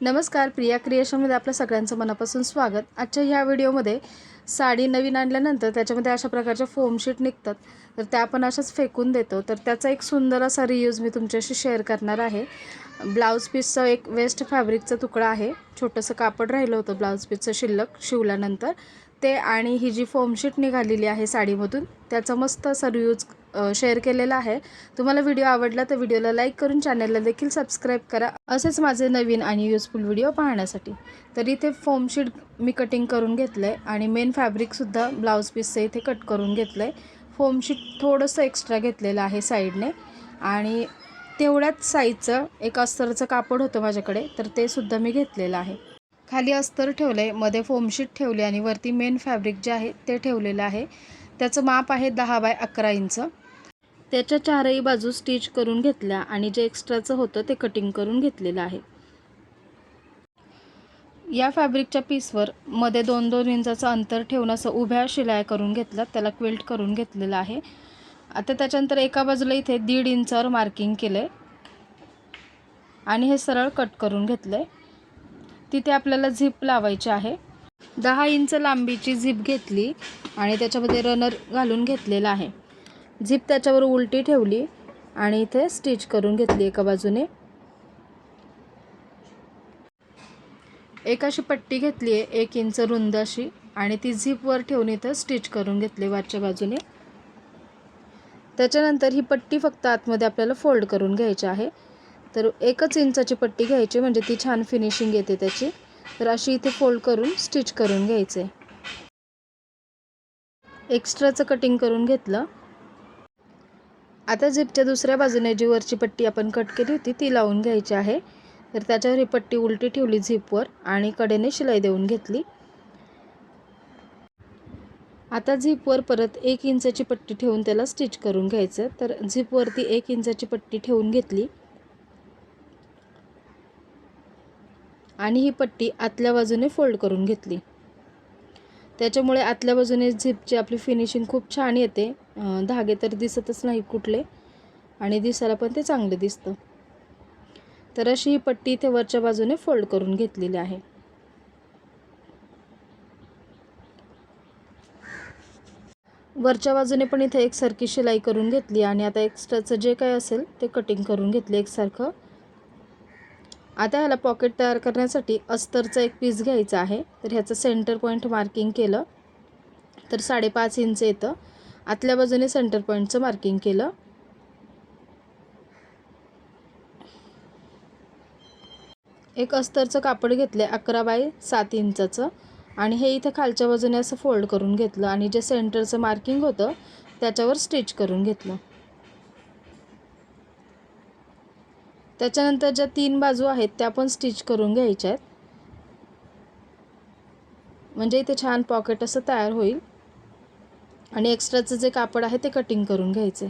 नमस्कार प्रिया क्रिएशनमध्ये आपलं सगळ्यांचं मनापासून स्वागत. आजच्या ह्या व्हिडिओमध्ये साडी नवीन आणल्यानंतर त्याच्यामध्ये अशा प्रकारच्या फोमशीट निघतात. तर त्या आपण अशाच फेकून देतो. तर त्याचा एक सुंदर असा रियूज मी तुमच्याशी शेअर करणार आहे. ब्लाऊज पीसचं एक वेस्ट फॅब्रिकचा तुकडा आहे. छोटंसं कापड राहिलं होतं ब्लाऊज पीसचं शिल्लक शिवल्यानंतर. ते आणि ही जी फोमशीट निघालेली आहे साडीमधून त्याचा मस्त असा रियूज शेअर केलेला आहे. तुम्हाला व्हिडिओ आवडला तर व्हिडिओला लाईक करून चॅनलला देखील सबस्क्राईब करा. असेच माझे नवीन आणि युजफुल व्हिडिओ पाहण्यासाठी. तर इथे फोमशीट मी कटिंग करून घेतलं आहे आणि मेन फॅब्रिकसुद्धा ब्लाऊज पीसचं इथे कट करून घेतलं आहे फोमशीट थोडंसं एक्स्ट्रा घेतलेलं आहे साईडने आणि तेवढ्याच साईजचं एक अस्तरचं कापड होतं माझ्याकडे तर ते सुद्धा मी घेतलेलं आहे. खाली अस्तर ठेवलं आहे मध्ये फोमशीट ठेवली आणि वरती मेन फॅब्रिक जे आहे ते ठेवलेलं आहे. त्याचं माप आहे दहा बाय अकरा इंच. त्याच्या चारही बाजू स्टिच करून घेतल्या आणि जे एक्स्ट्राचं होतं ते कटिंग करून घेतलेलं आहे. या फॅब्रिकच्या पीसवर मध्ये दोन दोन इंचाचं अंतर ठेवून असं उभ्या शिलाया करून घेतलं त्याला क्विल्ट करून घेतलेलं आहे. आता त्याच्यानंतर एका बाजूला इथे दीड इंचावर मार्किंग केलं आहे आणि हे सरळ कट करून घेतलं आहे तिथे आपल्याला झिप लावायची आहे. दहा इंच लांबीची झिप घेतली आणि त्याच्यामध्ये रनर घालून घेतलेला आहे. झिप त्याच्यावर उलटी ठेवली आणि इथे स्टिच करून घेतली एका बाजूने. एक अशी पट्टी घेतली आहे एक इंच रुंद अशी आणि ती झिपवर ठेवून इथं स्टिच करून घेतली वरच्या बाजूने. त्याच्यानंतर ही पट्टी फक्त आतमध्ये आपल्याला फोल्ड करून घ्यायची आहे. तर एकच इंचाची पट्टी घ्यायची म्हणजे ती छान फिनिशिंग येते त्याची. तर अशी इथे फोल्ड करून स्टिच करून घ्यायचं. आहे एक्स्ट्राचं कटिंग करून घेतलं. आता झिपच्या दुसऱ्या बाजूने जी वरची पट्टी आपण कट केली होती ती लावून घ्यायची आहे. तर त्याच्यावर ही पट्टी उलटी ठेवली झिपवर आणि कडेने शिलाई देऊन घेतली. आता झिपवर परत एक इंचाची पट्टी ठेवून त्याला स्टिच करून घ्यायचं. तर झिपवरती एक इंचाची पट्टी ठेवून घेतली. आणि ही पट्टी आतल्या बाजूने फोल्ड करून घेतली. त्याच्यामुळे आतल्या बाजूने झिपची आपली फिनिशिंग खूप छान येते. धागे तर दिसतच नाही कुठले. आणि दिसायला पण ते चांगले दिसतं. तर अशी ही पट्टी इथे वरच्या बाजूने फोल्ड करून घेतलेली आहे. वरच्या बाजूने पण इथे एकसारखी शिलाई करून घेतली आणि आता एक्स्ट्राचं जे काय असेल ते कटिंग करून घेतले एकसारखं. आता ह्याला पॉकेट तयार करण्यासाठी अस्तरचा एक पीस घ्यायचा आहे. तर ह्याचं सेंटर पॉईंट मार्किंग केलं. तर साडेपाच इंच येतं. आतल्या बाजूने सेंटर पॉईंटचं मार्किंग केलं. एक अस्तरचं कापड घेतलं आहे अकरा बाय सात इंचाचं. आणि हे इथं खालच्या बाजूने असं फोल्ड करून घेतलं. आणि जे सेंटरचं मार्किंग होतं त्याच्यावर स्टिच करून घेतलं. त्याच्यानंतर ज्या तीन बाजू आहेत त्या पण स्टिच करून घ्यायच्या आहेत. म्हणजे इथे छान पॉकेट असं तयार होईल. आणि एक्स्ट्राचं जे कापड आहे ते कटिंग करून घ्यायचे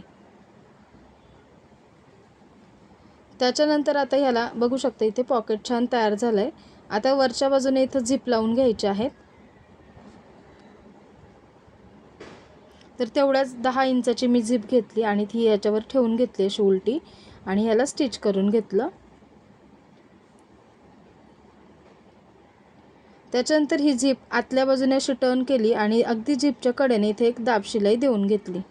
त्याच्यानंतर आता ह्याला बघू शकता इथे पॉकेट छान तयार झालं आहे आता वरच्या बाजूने इथं झिप लावून घ्यायचे आहेत. तर तेवढ्याच दहा इंचाची मी झिप घेतली आणि ती याच्यावर ठेवून घेतली अशी उलटी. आणि ह्याला स्टिच करून घेतलं. त्याच्यानंतर ही झीप आतल्या बाजूने अशी टर्न केली आणि अगदी झीपच्या कडेने इथे एक दाब शिलाई देऊन घेतली.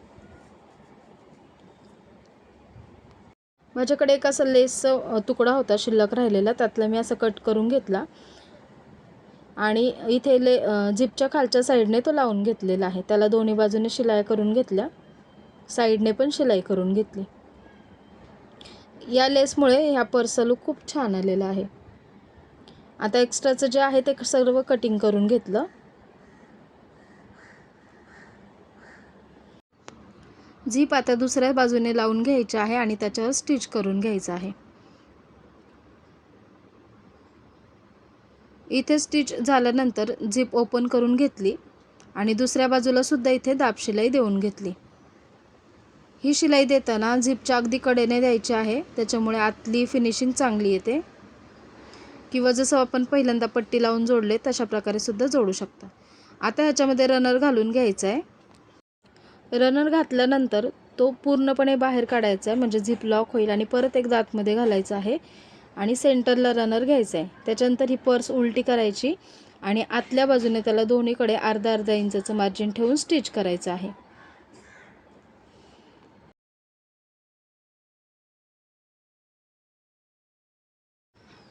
माझ्याकडे एक असा लेसचा तुकडा होता शिल्लक राहिलेला त्यातला मी असं कट करून घेतला. आणि इथे ले झिपच्या खालच्या साईडने तो लावून घेतलेला आहे. त्याला दोन्ही बाजूने शिलाई करून घेतल्या. साईडने पण शिलाई करून घेतली. या लेसमुळे ह्या पर्सचा लूक खूप छान आलेला आहे. आता एक्स्ट्राचं जे आहे ते सर्व कटिंग करून घेतलं. झीप आता दुसऱ्या बाजूने लावून घ्यायची आहे आणि त्याच्यावर स्टिच करून घ्यायचं आहे. इथे स्टिच झाल्यानंतर झीप ओपन करून घेतली आणि दुसऱ्या बाजूला सुद्धा इथे दाबशिलाई देऊन घेतली. ही शिलाई देताना झिपच्या अगदी कडेने द्यायची आहे. त्याच्यामुळे आतली फिनिशिंग चांगली येते. किंवा जसं आपण पहिल्यांदा पट्टी लावून जोडले तशा प्रकारे सुद्धा जोडू शकता. आता ह्याच्यामध्ये रनर घालून घ्यायचा आहे. रनर घातल्यानंतर तो पूर्णपणे बाहेर काढायचा आहे. म्हणजे झिप लॉक होईल आणि परत एकदा आतमध्ये घालायचा आहे. आणि सेंटरला रनर घ्यायचा आहे. त्याच्यानंतर ही पर्स उलटी करायची आणि आतल्या बाजूने त्याला दोन्हीकडे अर्धा अर्धा इंचाचं मार्जिन ठेवून स्टिच करायचं आहे.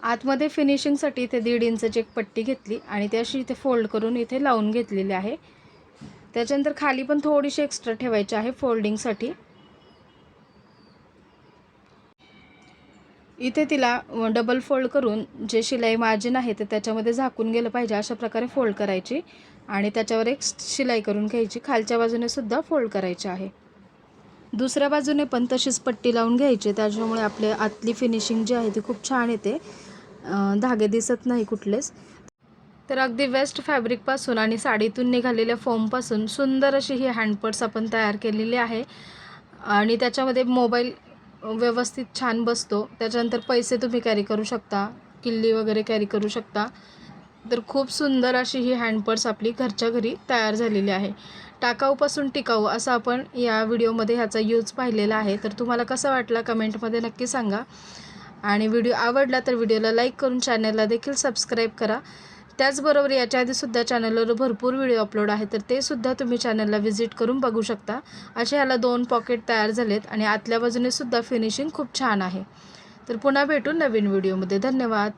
आतमध्ये फिनिशिंगसाठी इथे दीड इंचची एक पट्टी घेतली आणि ती अशी इथे फोल्ड करून इथे लावून घेतलेली आहे. त्याच्यानंतर खाली पण थोडीशी एक्स्ट्रा ठेवायची आहे फोल्डिंगसाठी इथे तिला डबल फोल्ड करून जे शिलाई मार्जिन आहे ते त्याच्यामध्ये झाकून गेलं पाहिजे अशा प्रकारे फोल्ड करायची आणि त्याच्यावर एक शिलाई करून घ्यायची. खालच्या बाजूने सुद्धा फोल्ड करायची आहे. दुसऱ्या बाजूने पण तशीच पट्टी लावून घ्यायची. त्याच्यामुळे आपले आतली फिनिशिंग जी आहे ती खूप छान येते. धागे दिसत नाही कुठलेच. तर अगदी वेस्ट फॅब्रिकपासून आणि साडीतून निघालेल्या फोमपासून सुंदर अशी ही हँडपर्स आपण तयार केलेली आहे. आणि त्याच्यामध्ये मोबाईल व्यवस्थित छान बसतो. त्याच्यानंतर पैसे तुम्ही कॅरी करू शकता किल्ली वगैरे कॅरी करू शकता. तर खूप सुंदर अशी ही हँडपर्स आपली घरच्या घरी तयार झालेली आहे. टाकाऊपासून टिकाऊ असं आपण या व्हिडिओमध्ये ह्याचा यूज पाहिलेला आहे. तर तुम्हाला कसा वाटला कमेंटमध्ये नक्की सांगा. आणि व्हिडिओ आवडला तर व्हिडिओला लाईक करून चॅनलला देखील सबस्क्राईब करा. त्याचबरोबर याच्या आधीसुद्धा चॅनलवर भरपूर व्हिडिओ अपलोड आहे तर ते सुद्धा तुम्ही चॅनलला व्हिजिट करून बघू शकता. असे ह्याला दोन पॉकेट तयार झालेत आणि आतल्या बाजूने सुद्धा फिनिशिंग खूप छान आहे. तर पुन्हा भेटू नवीन व्हिडिओमध्ये. धन्यवाद.